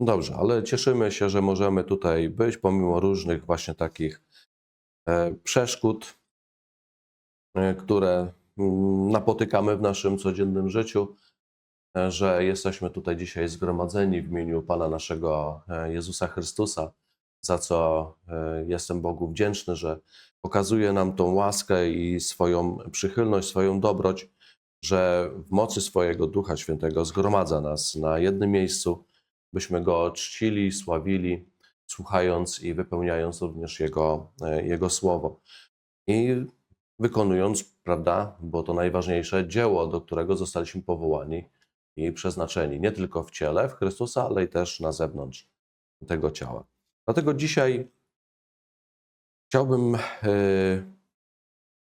Dobrze, ale cieszymy się, że możemy tutaj być pomimo różnych właśnie takich e, przeszkód, e, które mm, napotykamy w naszym codziennym życiu, e, że jesteśmy tutaj dzisiaj zgromadzeni w imieniu Pana naszego Jezusa Chrystusa, za co jestem Bogu wdzięczny, że pokazuje nam tą łaskę i swoją przychylność, swoją dobroć, że w mocy swojego Ducha Świętego zgromadza nas na jednym miejscu, byśmy Go czcili, sławili, słuchając i wypełniając również Jego, e, Jego Słowo. I wykonując, prawda, bo to najważniejsze, dzieło, do którego zostaliśmy powołani i przeznaczeni, nie tylko w ciele, w Chrystusa, ale i też na zewnątrz tego ciała. Dlatego dzisiaj chciałbym e,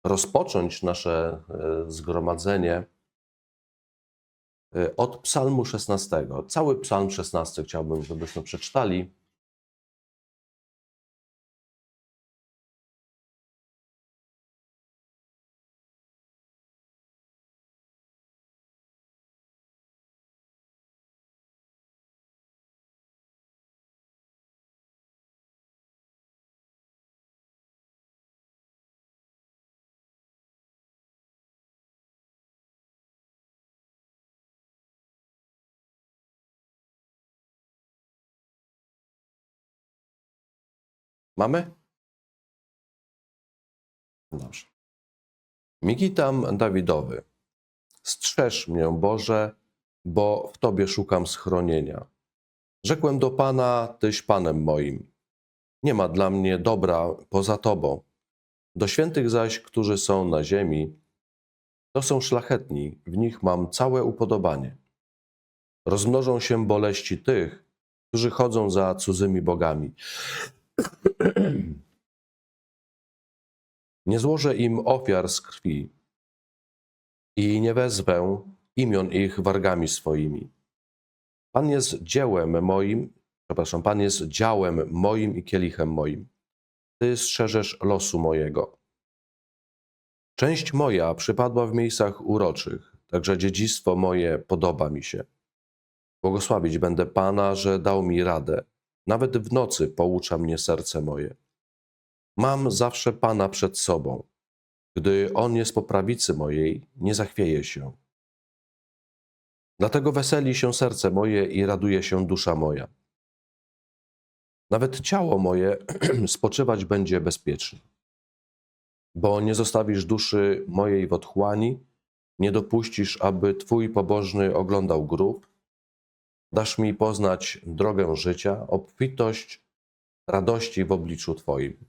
rozpocząć nasze e, zgromadzenie od Psalmu 16. Cały Psalm 16 chciałbym, żebyśmy przeczytali. Mamy? Dobrze. Mikitam Dawidowy. Strzeż mnie, Boże, bo w Tobie szukam schronienia. Rzekłem do Pana, Tyś Panem moim. Nie ma dla mnie dobra poza Tobą. Do świętych zaś, którzy są na ziemi, to są szlachetni, w nich mam całe upodobanie. Rozmnożą się boleści tych, którzy chodzą za cudzymi bogami. Nie złożę im ofiar z krwi i nie wezwę imion ich wargami swoimi. Pan jest dziełem moim, przepraszam, Pan jest działem moim i kielichem moim. Ty strzeżesz losu mojego. Część moja przypadła w miejscach uroczych, także dziedzictwo moje podoba mi się. Błogosławić będę Pana, że dał mi radę. Nawet w nocy poucza mnie serce moje. Mam zawsze Pana przed sobą. Gdy On jest po prawicy mojej, nie zachwieję się. Dlatego weseli się serce moje i raduje się dusza moja. Nawet ciało moje spoczywać będzie bezpiecznie. Bo nie zostawisz duszy mojej w otchłani, nie dopuścisz, aby Twój pobożny oglądał grób, dasz mi poznać drogę życia, obfitość radości w obliczu Twoim,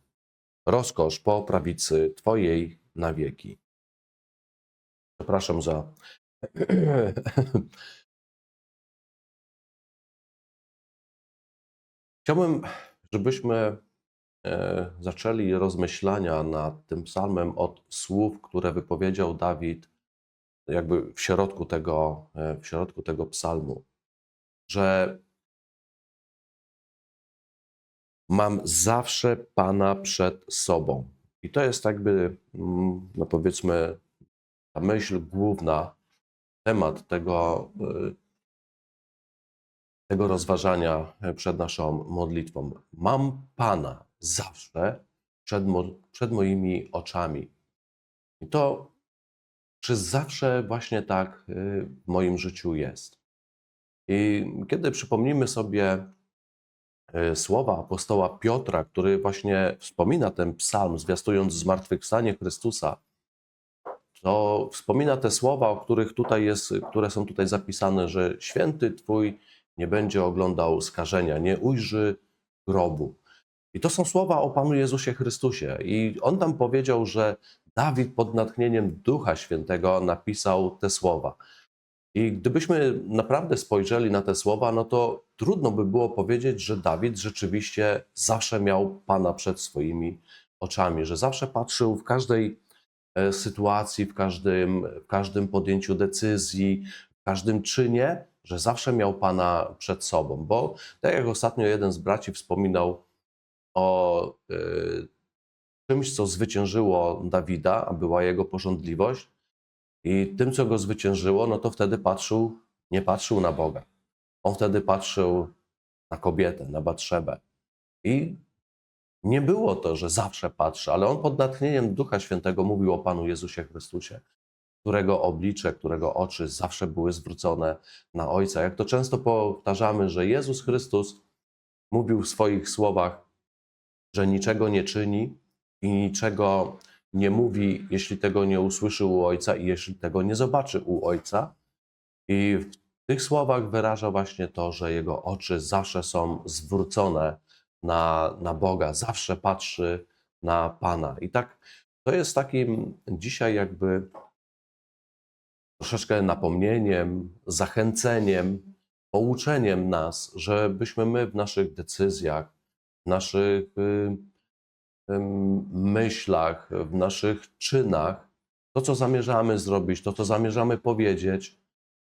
rozkosz po prawicy Twojej na wieki. Przepraszam za. Chciałbym, żebyśmy e, zaczęli rozmyślania nad tym psalmem od słów, które wypowiedział Dawid, jakby w środku tego, e, w środku tego psalmu że mam zawsze Pana przed sobą. I to jest jakby, mm, no powiedzmy, ta myśl główna, temat tego, y, tego rozważania przed naszą modlitwą. Mam Pana zawsze przed, przed moimi oczami. I to przez zawsze właśnie tak y, w moim życiu jest. I kiedy przypomnimy sobie e, słowa apostoła Piotra, który właśnie wspomina ten psalm, zwiastując zmartwychwstanie Chrystusa, to wspomina te słowa, o których tutaj jest, które są tutaj zapisane, że święty Twój nie będzie oglądał skażenia, nie ujrzy grobu. I to są słowa o Panu Jezusie Chrystusie. I on tam powiedział, że Dawid pod natchnieniem Ducha Świętego napisał te słowa. I gdybyśmy naprawdę spojrzeli na te słowa, no to trudno by było powiedzieć, że Dawid rzeczywiście zawsze miał Pana przed swoimi oczami, że zawsze patrzył w każdej e, sytuacji, w każdym, w każdym podjęciu decyzji, w każdym czynie, że zawsze miał Pana przed sobą. Bo tak jak ostatnio jeden z braci wspominał o y, czymś, co zwyciężyło Dawida, a była jego porządliwość, i tym, co go zwyciężyło, no to wtedy patrzył, nie patrzył na Boga. On wtedy patrzył na kobietę, na Batrzebę. I nie było to, że zawsze patrzy, ale on pod natchnieniem Ducha Świętego mówił o Panu Jezusie Chrystusie, którego oblicze, którego oczy zawsze były zwrócone na Ojca. Jak to często powtarzamy, że Jezus Chrystus mówił w swoich słowach, że niczego nie czyni i niczego nie mówi, jeśli tego nie usłyszy u Ojca i jeśli tego nie zobaczy u Ojca. I w tych słowach wyraża właśnie to, że jego oczy zawsze są zwrócone na, na Boga, zawsze patrzy na Pana. I tak to jest takim dzisiaj jakby troszeczkę napomnieniem, zachęceniem, pouczeniem nas, żebyśmy my w naszych decyzjach, w naszych y, myślach, w naszych czynach, to co zamierzamy zrobić, to co zamierzamy powiedzieć,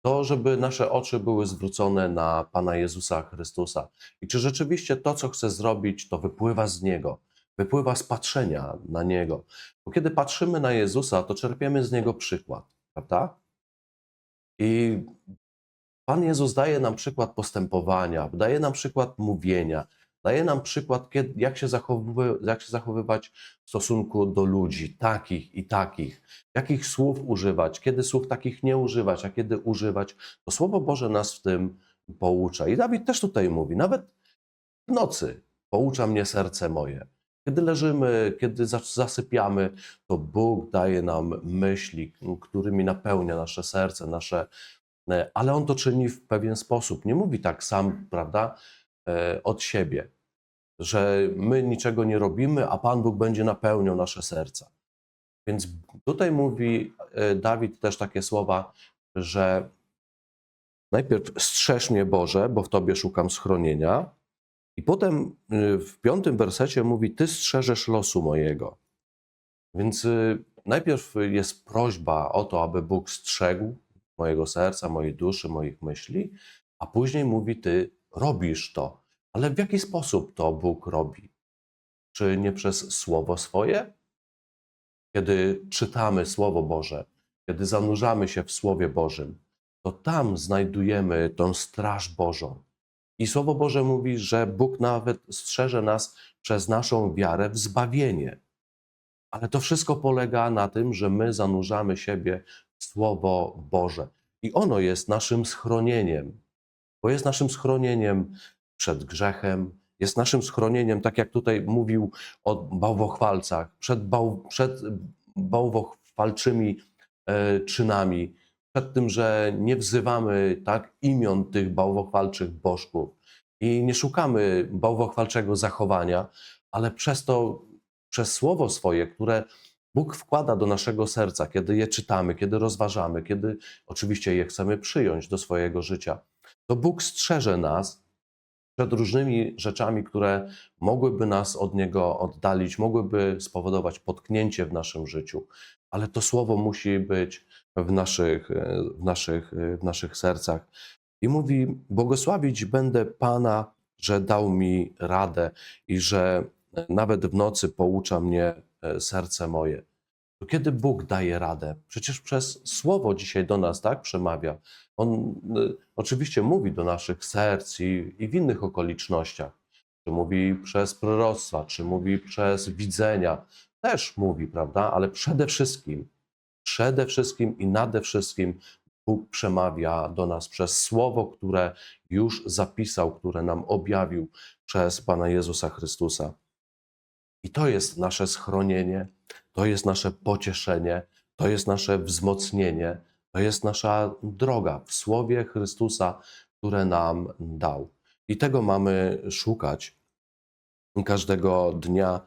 to żeby nasze oczy były zwrócone na Pana Jezusa Chrystusa. I czy rzeczywiście to, co chcę zrobić, to wypływa z Niego, wypływa z patrzenia na Niego. Bo kiedy patrzymy na Jezusa, to czerpiemy z Niego przykład, prawda? I Pan Jezus daje nam przykład postępowania, daje nam przykład mówienia, daje nam przykład, jak, się jak się zachowywać w stosunku do ludzi, takich i takich, jakich słów używać, kiedy słów takich nie używać, a kiedy używać. To Słowo Boże nas w tym poucza. I Dawid też tutaj mówi, nawet w nocy poucza mnie serce moje. Kiedy leżymy, kiedy zas- zasypiamy, to Bóg daje nam myśli, którymi napełnia nasze serce, nasze, ale On to czyni w pewien sposób. Nie mówi tak sam, prawda, od siebie, że my niczego nie robimy, a Pan Bóg będzie napełniał nasze serca. Więc tutaj mówi e, Dawid też takie słowa, że najpierw strzeż mnie Boże, bo w Tobie szukam schronienia, i potem y, w piątym wersecie mówi: Ty strzeżesz losu mojego. Więc najpierw jest prośba o to, aby Bóg strzegł mojego serca, mojej duszy, moich myśli, a później mówi: Ty robisz to. Ale w jaki sposób to Bóg robi? Czy nie przez słowo swoje? Kiedy czytamy Słowo Boże, kiedy zanurzamy się w Słowie Bożym, to tam znajdujemy tą straż Bożą. I Słowo Boże mówi, że Bóg nawet strzeże nas przez naszą wiarę w zbawienie. Ale to wszystko polega na tym, że my zanurzamy siebie w Słowo Boże. I ono jest naszym schronieniem, bo jest naszym schronieniem przed grzechem, jest naszym schronieniem, tak jak tutaj mówił o bałwochwalcach, przed, bał, przed bałwochwalczymi e, czynami, przed tym, że nie wzywamy tak imion tych bałwochwalczych bożków i nie szukamy bałwochwalczego zachowania, ale przez to, przez słowo swoje, które Bóg wkłada do naszego serca, kiedy je czytamy, kiedy rozważamy, kiedy oczywiście je chcemy przyjąć do swojego życia, to Bóg strzeże nas przed różnymi rzeczami, które mogłyby nas od Niego oddalić, mogłyby spowodować potknięcie w naszym życiu, ale to słowo musi być w naszych, e, w naszych, e, w naszych sercach. I mówi: Błogosławić będę Pana, że dał mi radę i że nawet w nocy poucza mnie e, serce moje. Kiedy Bóg daje radę? Przecież przez słowo dzisiaj do nas tak przemawia. On y, oczywiście mówi do naszych serc i, i w innych okolicznościach. Czy mówi przez proroctwa, czy mówi przez widzenia. Też mówi, prawda? Ale przede wszystkim przede wszystkim i nade wszystkim Bóg przemawia do nas przez słowo, które już zapisał, które nam objawił przez Pana Jezusa Chrystusa. I to jest nasze schronienie, to jest nasze pocieszenie, to jest nasze wzmocnienie, to jest nasza droga w słowie Chrystusa, które nam dał. I tego mamy szukać każdego dnia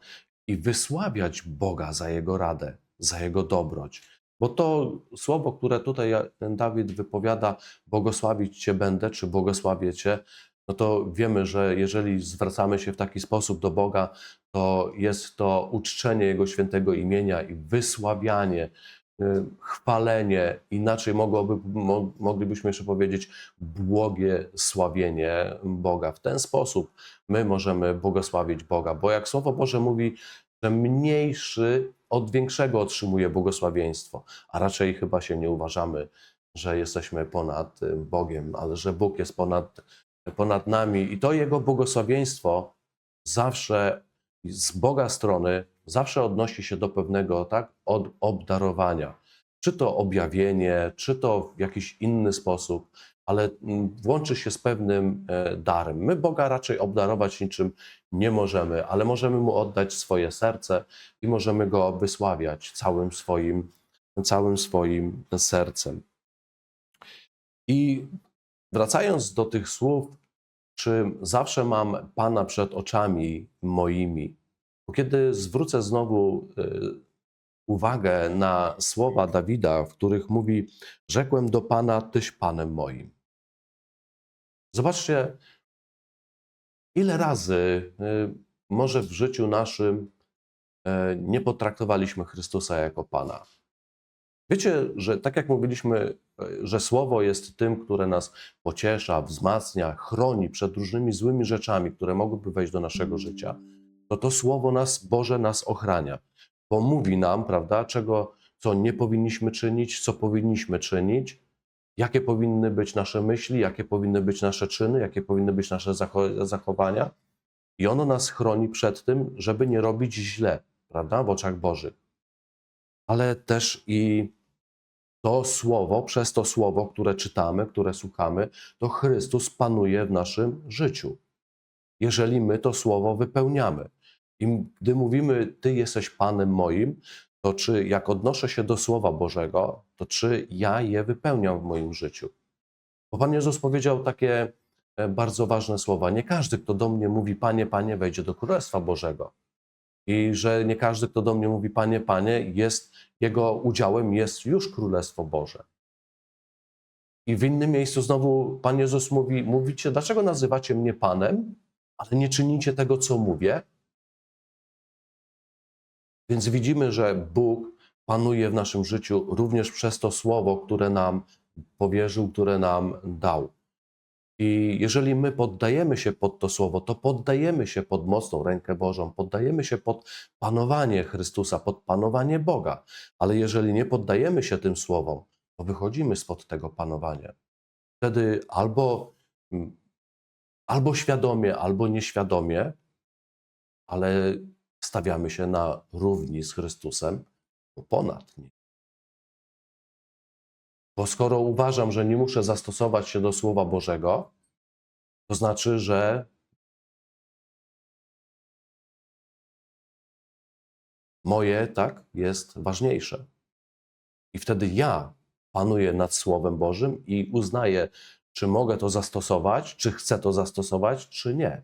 i wysławiać Boga za Jego radę, za Jego dobroć. Bo to słowo, które tutaj Dawid wypowiada, błogosławić Cię będę, czy błogosławię Cię, no to wiemy, że jeżeli zwracamy się w taki sposób do Boga, to jest to uczczenie Jego świętego imienia i wysławianie, y, chwalenie, inaczej mogłoby, mo, moglibyśmy jeszcze powiedzieć błogie sławienie Boga. W ten sposób my możemy błogosławić Boga, bo jak Słowo Boże mówi, że mniejszy od większego otrzymuje błogosławieństwo, a raczej chyba się nie uważamy, że jesteśmy ponad y, Bogiem, ale że Bóg jest ponad ponad nami i to Jego błogosławieństwo zawsze z Boga strony zawsze odnosi się do pewnego tak, od obdarowania. Czy to objawienie, czy to w jakiś inny sposób, ale mm, włączy się z pewnym e, darem. My Boga raczej obdarować niczym nie możemy, ale możemy Mu oddać swoje serce i możemy Go wysławiać całym swoim, całym swoim sercem. I wracając do tych słów, czy zawsze mam Pana przed oczami moimi? Bo kiedy zwrócę znowu y, uwagę na słowa Dawida, w których mówi: Rzekłem do Pana, Tyś Panem moim. Zobaczcie, ile razy y, może w życiu naszym y, nie potraktowaliśmy Chrystusa jako Pana. Wiecie, że tak jak mówiliśmy, że Słowo jest tym, które nas pociesza, wzmacnia, chroni przed różnymi złymi rzeczami, które mogłyby wejść do naszego życia, to to Słowo nas, Boże, nas ochrania. Bo mówi nam, prawda, czego, co nie powinniśmy czynić, co powinniśmy czynić, jakie powinny być nasze myśli, jakie powinny być nasze czyny, jakie powinny być nasze zacho- zachowania. I ono nas chroni przed tym, żeby nie robić źle, prawda, w oczach Bożych. Ale też i to słowo, przez to słowo, które czytamy, które słuchamy, to Chrystus panuje w naszym życiu. Jeżeli my to słowo wypełniamy. I gdy mówimy, Ty jesteś Panem moim, to czy jak odnoszę się do Słowa Bożego, to czy ja je wypełniam w moim życiu? Bo Pan Jezus powiedział takie e, bardzo ważne słowa. Nie każdy, kto do mnie mówi, Panie, Panie, wejdzie do Królestwa Bożego. I że nie każdy, kto do mnie mówi, Panie, Panie, jest, jego udziałem jest już Królestwo Boże. I w innym miejscu znowu Pan Jezus mówi, mówicie, dlaczego nazywacie mnie Panem, ale nie czynicie tego, co mówię? Więc widzimy, że Bóg panuje w naszym życiu również przez to słowo, które nam powierzył, które nam dał. I jeżeli my poddajemy się pod to słowo, to poddajemy się pod mocną rękę Bożą, poddajemy się pod panowanie Chrystusa, pod panowanie Boga. Ale jeżeli nie poddajemy się tym słowom, to wychodzimy spod tego panowania. Wtedy albo, mm, albo świadomie, albo nieświadomie, ale stawiamy się na równi z Chrystusem, bo ponad nim. Bo skoro uważam, że nie muszę zastosować się do Słowa Bożego, to znaczy, że moje, tak, jest ważniejsze. I wtedy ja panuję nad Słowem Bożym i uznaję, czy mogę to zastosować, czy chcę to zastosować, czy nie.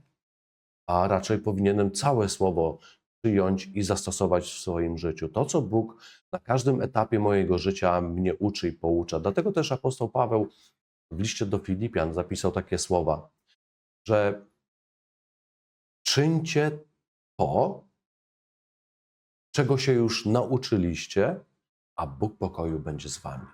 A raczej powinienem całe Słowo przyjąć i zastosować w swoim życiu. To, co Bóg na każdym etapie mojego życia mnie uczy i poucza. Dlatego też apostoł Paweł w liście do Filipian zapisał takie słowa, że czyńcie to, czego się już nauczyliście, a Bóg pokoju będzie z wami.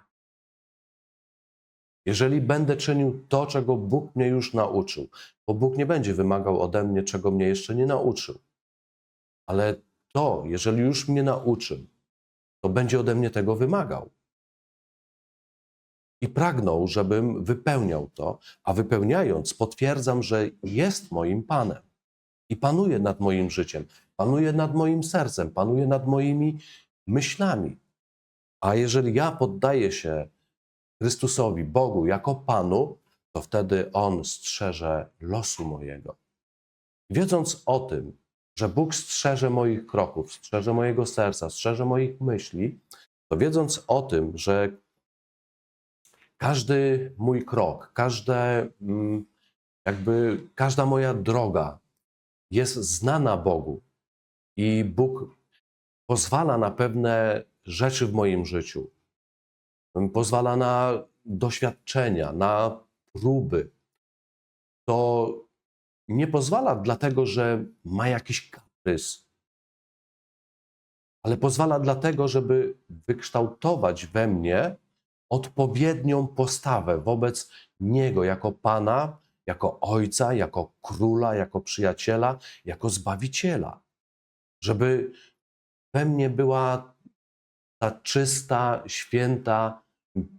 Jeżeli będę czynił to, czego Bóg mnie już nauczył, bo Bóg nie będzie wymagał ode mnie, czego mnie jeszcze nie nauczył. Ale to, jeżeli już mnie nauczył, to będzie ode mnie tego wymagał. I pragnął, żebym wypełniał to, a wypełniając, potwierdzam, że jest moim Panem i panuje nad moim życiem, panuje nad moim sercem, panuje nad moimi myślami. A jeżeli ja poddaję się Chrystusowi, Bogu jako Panu, to wtedy On strzeże losu mojego. Wiedząc o tym, że Bóg strzeże moich kroków, strzeże mojego serca, strzeże moich myśli, to wiedząc o tym, że każdy mój krok, każde, mm, jakby każda moja droga jest znana Bogu i Bóg pozwala na pewne rzeczy w moim życiu, pozwala na doświadczenia, na próby, to nie pozwala dlatego, że ma jakiś kaprys, ale pozwala dlatego, żeby wykształtować we mnie odpowiednią postawę wobec Niego jako Pana, jako Ojca, jako Króla, jako Przyjaciela, jako Zbawiciela. Żeby we mnie była ta czysta, święta,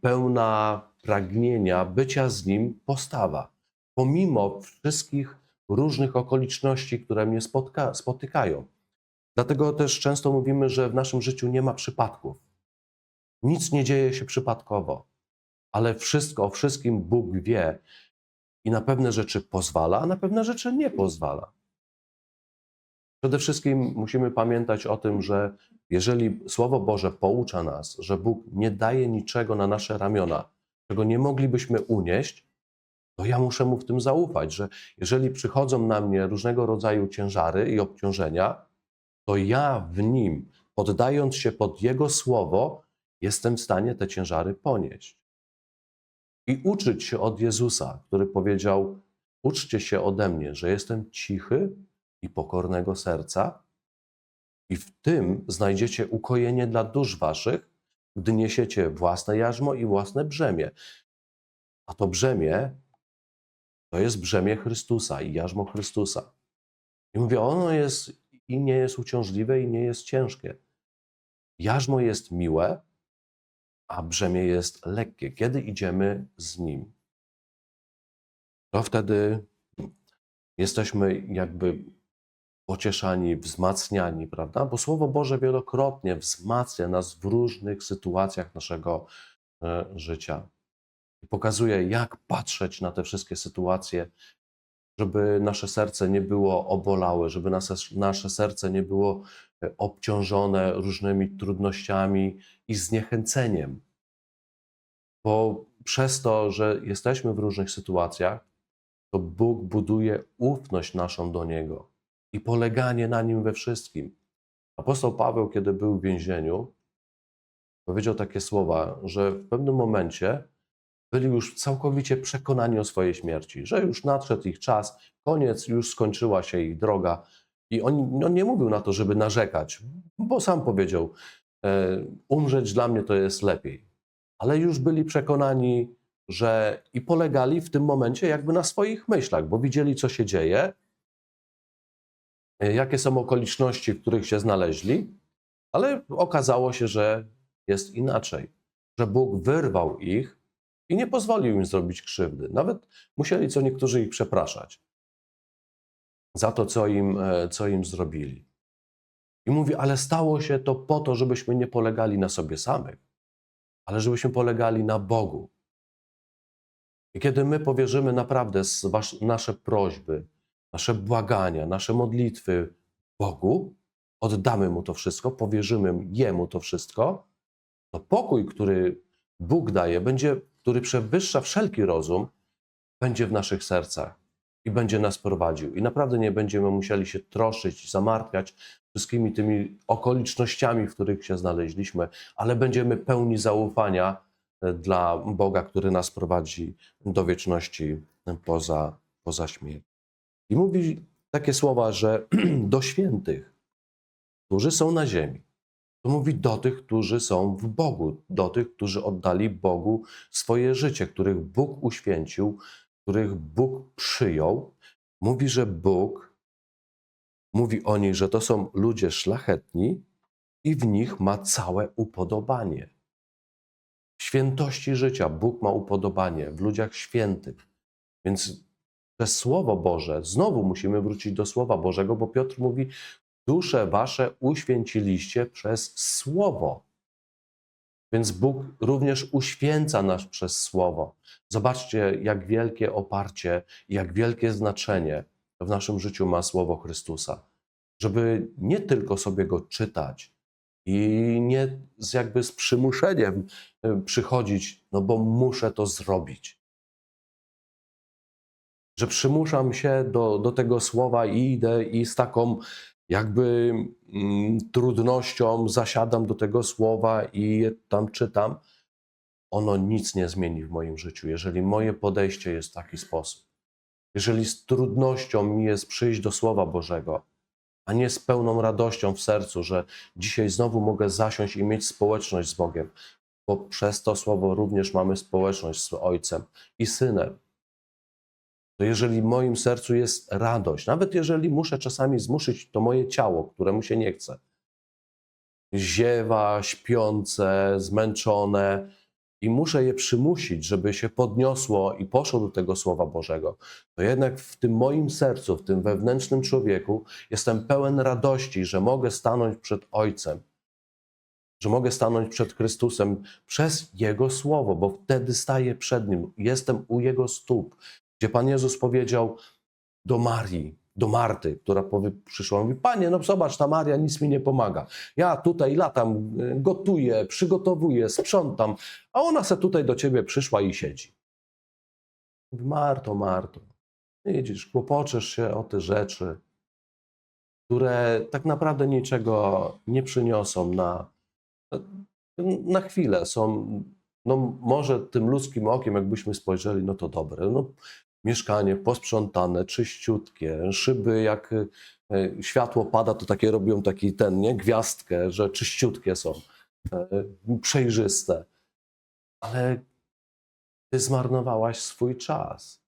pełna pragnienia bycia z Nim postawa. pomimo wszystkich różnych okoliczności, które mnie spotka, spotykają. Dlatego też często mówimy, że w naszym życiu nie ma przypadków. Nic nie dzieje się przypadkowo, ale wszystko, o wszystkim Bóg wie i na pewne rzeczy pozwala, a na pewne rzeczy nie pozwala. Przede wszystkim musimy pamiętać o tym, że jeżeli Słowo Boże poucza nas, że Bóg nie daje niczego na nasze ramiona, czego nie moglibyśmy unieść, to ja muszę mu w tym zaufać, że jeżeli przychodzą na mnie różnego rodzaju ciężary i obciążenia, to ja w nim, poddając się pod Jego słowo, jestem w stanie te ciężary ponieść. I uczyć się od Jezusa, który powiedział: Uczcie się ode mnie, że jestem cichy i pokornego serca, i w tym znajdziecie ukojenie dla dusz waszych, gdy niesiecie własne jarzmo i własne brzemię. A to brzemię to jest brzemię Chrystusa i jarzmo Chrystusa. I mówię, ono jest i nie jest uciążliwe, i nie jest ciężkie. Jarzmo jest miłe, a brzemię jest lekkie. Kiedy idziemy z nim, to wtedy jesteśmy jakby pocieszani, wzmacniani, prawda? Bo Słowo Boże wielokrotnie wzmacnia nas w różnych sytuacjach naszego e, życia. Pokazuje, jak patrzeć na te wszystkie sytuacje, żeby nasze serce nie było obolałe, żeby nasze, nasze serce nie było e, obciążone różnymi trudnościami i zniechęceniem. Bo przez to, że jesteśmy w różnych sytuacjach, to Bóg buduje ufność naszą do Niego i poleganie na Nim we wszystkim. Apostoł Paweł, kiedy był w więzieniu, powiedział takie słowa, że w pewnym momencie byli już całkowicie przekonani o swojej śmierci, że już nadszedł ich czas, koniec, już skończyła się ich droga. I on, on nie mówił na to, żeby narzekać, bo sam powiedział, e, umrzeć dla mnie to jest lepiej. Ale już byli przekonani, że i polegali w tym momencie jakby na swoich myślach, bo widzieli, co się dzieje, e, jakie są okoliczności, w których się znaleźli, ale okazało się, że jest inaczej, że Bóg wyrwał ich i nie pozwolił im zrobić krzywdy. Nawet musieli co niektórzy ich przepraszać za to, co im, e, co im zrobili. I mówi, ale stało się to po to, żebyśmy nie polegali na sobie samych, ale żebyśmy polegali na Bogu. I kiedy my powierzymy naprawdę nasze prośby, nasze błagania, nasze modlitwy Bogu, oddamy Mu to wszystko, powierzymy Jemu to wszystko, to pokój, który Bóg daje, będzie, który przewyższa wszelki rozum, będzie w naszych sercach i będzie nas prowadził. I naprawdę nie będziemy musieli się troszyć, zamartwiać wszystkimi tymi okolicznościami, w których się znaleźliśmy, ale będziemy pełni zaufania e, dla Boga, który nas prowadzi do wieczności poza, poza śmiercią. I mówi takie słowa, że do świętych, którzy są na ziemi, to mówi do tych, którzy są w Bogu, do tych, którzy oddali Bogu swoje życie, których Bóg uświęcił, których Bóg przyjął. Mówi, że Bóg mówi o nich, że to są ludzie szlachetni i w nich ma całe upodobanie. W świętości życia Bóg ma upodobanie w ludziach świętych. Więc przez Słowo Boże, znowu musimy wrócić do Słowa Bożego, bo Piotr mówi: Dusze wasze uświęciliście przez Słowo. Więc Bóg również uświęca nas przez Słowo. Zobaczcie, jak wielkie oparcie, jak wielkie znaczenie w naszym życiu ma Słowo Chrystusa. Żeby nie tylko sobie go czytać i nie z jakby z przymuszeniem y, przychodzić, no bo muszę to zrobić. Że przymuszam się do, do tego słowa i idę i z taką jakby mm, trudnością zasiadam do tego słowa i je tam czytam, ono nic nie zmieni w moim życiu, jeżeli moje podejście jest w taki sposób. Jeżeli z trudnością mi jest przyjść do Słowa Bożego, a nie z pełną radością w sercu, że dzisiaj znowu mogę zasiąść i mieć społeczność z Bogiem, bo przez to Słowo również mamy społeczność z Ojcem i Synem to jeżeli w moim sercu jest radość, nawet jeżeli muszę czasami zmuszyć to moje ciało, któremu się nie chce, ziewa, śpiące, zmęczone, i muszę je przymusić, żeby się podniosło i poszło do tego Słowa Bożego, to jednak w tym moim sercu, w tym wewnętrznym człowieku jestem pełen radości, że mogę stanąć przed Ojcem, że mogę stanąć przed Chrystusem przez Jego Słowo, bo wtedy staję przed Nim, jestem u Jego stóp, gdzie Pan Jezus powiedział do Marii, do Marty, która powie, przyszła, mówi, Panie, no zobacz, ta Maria nic mi nie pomaga. Ja tutaj latam, y, gotuję, przygotowuję, sprzątam, a ona se tutaj do Ciebie przyszła i siedzi. Mówi, Marto, Marto, widzisz, kłopoczesz się o te rzeczy, które tak naprawdę niczego nie przyniosą na, na chwilę. Są, no może tym ludzkim okiem, jakbyśmy spojrzeli, no to dobre. No, mieszkanie posprzątane, czyściutkie, szyby jak e, światło pada, to takie robią taki ten, nie, gwiazdkę, że czyściutkie są, e, przejrzyste. Ale ty zmarnowałaś swój czas.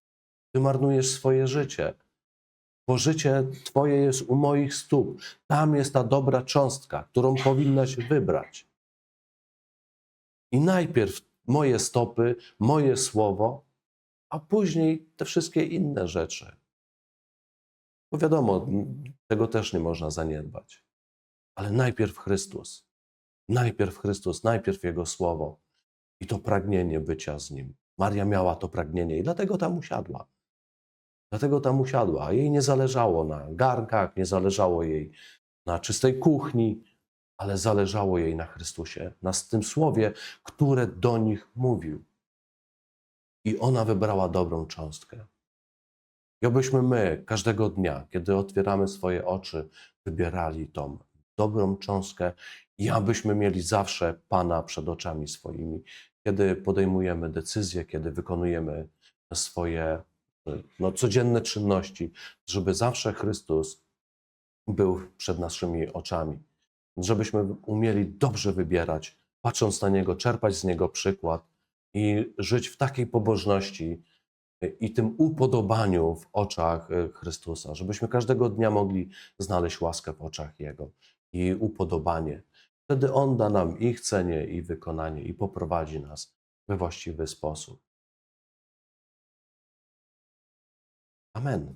Ty marnujesz swoje życie. Bo życie Twoje jest u moich stóp. Tam jest ta dobra cząstka, którą powinnaś wybrać. I najpierw moje stopy, moje słowo, a później te wszystkie inne rzeczy. Bo wiadomo, tego też nie można zaniedbać. Ale najpierw Chrystus. Najpierw Chrystus, najpierw Jego słowo i to pragnienie bycia z Nim. Maria miała to pragnienie i dlatego tam usiadła. Dlatego tam usiadła. Jej nie zależało na garnkach, nie zależało jej na czystej kuchni, ale zależało jej na Chrystusie, na tym słowie, które do nich mówił. I ona wybrała dobrą cząstkę. I obyśmy my każdego dnia, kiedy otwieramy swoje oczy, wybierali tą dobrą cząstkę i abyśmy mieli zawsze Pana przed oczami swoimi, kiedy podejmujemy decyzje, kiedy wykonujemy swoje no, codzienne czynności, żeby zawsze Chrystus był przed naszymi oczami. Żebyśmy umieli dobrze wybierać, patrząc na Niego, czerpać z Niego przykład i żyć w takiej pobożności i tym upodobaniu w oczach e, Chrystusa, żebyśmy każdego dnia mogli znaleźć łaskę w oczach Jego i upodobanie. Wtedy On da nam i chcenie, i wykonanie, i poprowadzi nas we właściwy sposób. Amen.